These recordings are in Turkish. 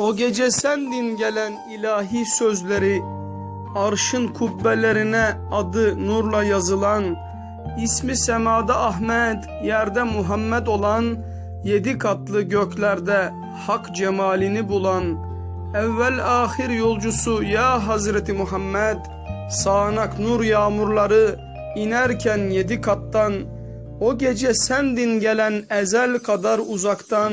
O gece sendin gelen ilahi sözleri, arşın kubbelerine adı nurla yazılan, ismi semada Ahmet, yerde Muhammed olan, yedi katlı göklerde hak cemalini bulan, evvel ahir yolcusu ya Hazreti Muhammed, sağanak nur yağmurları inerken yedi kattan, o gece sendin gelen ezel kadar uzaktan,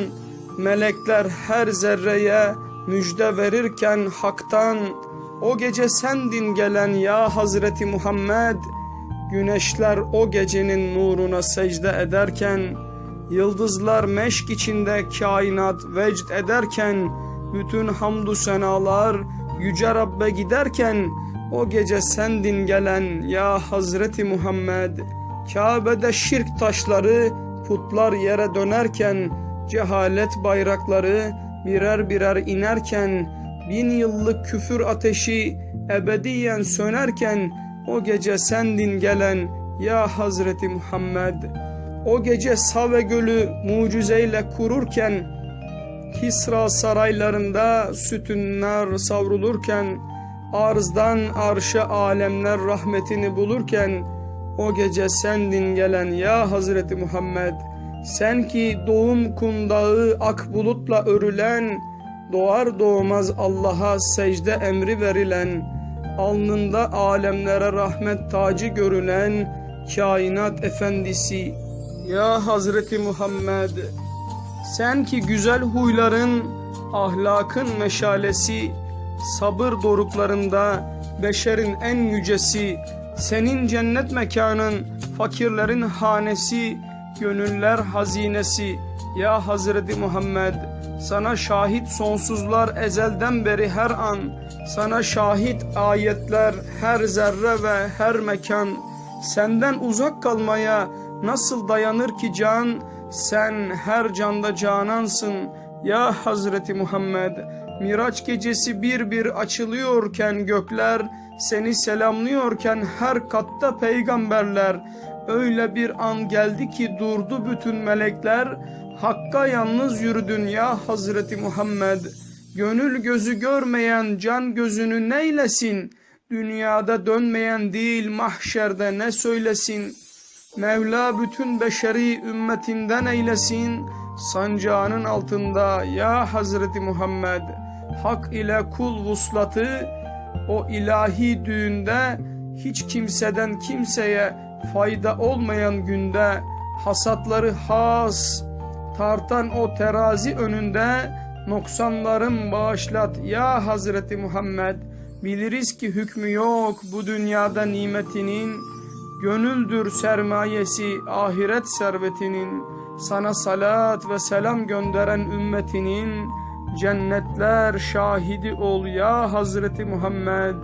melekler her zerreye müjde verirken haktan, o gece sendin gelen ya Hazreti Muhammed, güneşler o gecenin nuruna secde ederken, yıldızlar meşk içinde kainat vecd ederken, bütün hamdü senalar yüce Rabbe giderken, o gece sendin gelen ya Hazreti Muhammed, Kabe'de şirk taşları putlar yere dönerken, cehalet bayrakları birer birer inerken, bin yıllık küfür ateşi ebediyen sönerken, o gece sendin gelen ya Hazreti Muhammed, o gece Save Gölü mucizeyle kururken, Kisra saraylarında sütunlar savrulurken, arzdan arşa alemler rahmetini bulurken, o gece sendin gelen ya Hazreti Muhammed, sen ki doğum kundağı ak bulutla örülen, doğar doğmaz Allah'a secde emri verilen, alnında alemlere rahmet tacı görünen, kainat efendisi, ya Hazreti Muhammed, sen ki güzel huyların, ahlakın meşalesi, sabır doruklarında beşerin en yücesi, senin cennet mekanın, fakirlerin hanesi, gönüller hazinesi. Ya Hazreti Muhammed, sana şahit sonsuzlar ezelden beri her an, sana şahit ayetler her zerre ve her mekan. Senden uzak kalmaya nasıl dayanır ki can? Sen her canda canansın ya Hazreti Muhammed. Miraç gecesi bir bir açılıyorken gökler, seni selamlıyorken her katta peygamberler. Öyle bir an geldi ki durdu bütün melekler. Hakka yalnız yürüdün ya Hazreti Muhammed. Gönül gözü görmeyen can gözünü neylesin? Dünyada dönmeyen değil mahşerde ne söylesin? Mevla bütün beşeri ümmetinden eylesin. Sancağının altında ya Hazreti Muhammed. Hak ile kul vuslatı o ilahi düğünde hiç kimseden kimseye fayda olmayan günde hasatları has tartan o terazi önünde noksanlarım bağışlat ya Hazreti Muhammed. Biliriz ki hükmü yok bu dünyada nimetinin gönüldür sermayesi ahiret servetinin sana salat ve selam gönderen ümmetinin cennetler şahidi ol ya Hazreti Muhammed